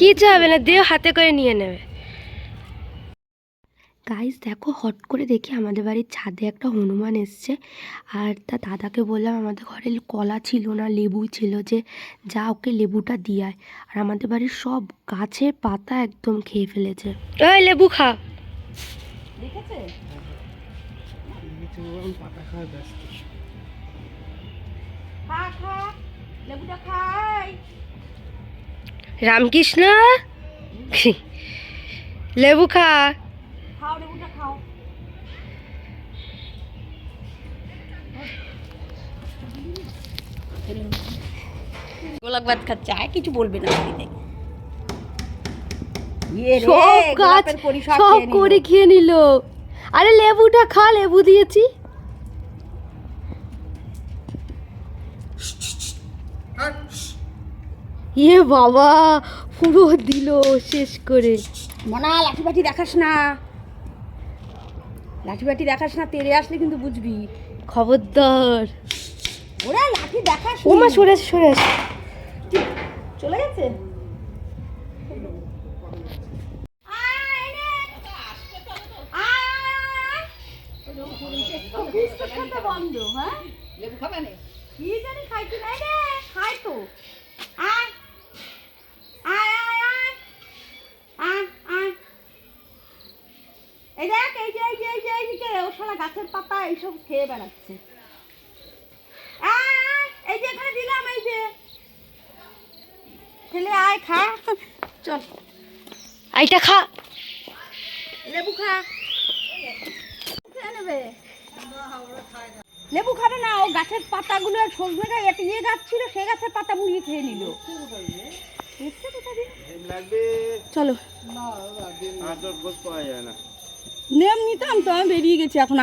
কিছু হবে না? দিয়ে হাতে করে নিয়ে নেবে। গাইস দেখো হট করে দেখি আমাদের বাড়ির ছাদে একটা হনুমান এসছে। আর তা দাদাকে বললাম আমাদের ঘরে কলা ছিল না লেবু ছিল যে যা ওকে লেবুটা দিয়ায় আর আমাদের বাড়ির সব গাছের পাতা একদম খেয়ে ফেলেছে। লেবু খা। দেখেছে? খা খা। লেবুটা খাই রামকৃষ্ণ? লেবু খা। গোলাপ গাছ খাচ্ছে আর কিছু বলবে না ইয়ে সব গাছ সব। করে খেয়ে নিল। আরে লেবুটা খা লেবু দিয়েছি। ইয়ে বাবা পুরো দিল শেষ করে। মনা লাঠি বাটি দেখাস না। লাঠি বাটি দেখাস না তেরে আসলে কিন্তু বুঝবি। খবরদার। ওরা লাঠি দেখাস ও মা সরে আসে, সরে আসে। চলে গেছে? বন্ধ হ্যাঁ কি জানি খাই কি? নাই রে খাই তো আয় আয় আয় আয় আয় আয় এই দেখ এই যে এই যে এই যে এইদিকে ও শালা গাছের পাতা এইসব খেয়ে বেড়াচ্ছে। এই যে এখানে দিলাম এই যে। ছেলে আয় খা। চল। এইটা খা। লেবু খা। নেবে। লেবু খাবে না ও গাছের পাতাগুলো সজনে গাছ একটা ইয়ে গাছ ছিল সে গাছের পাতা মুড়িয়ে খেয়ে নিল। চলো। না। নেম নিতাম তো আমি বেরিয়ে গেছি এখন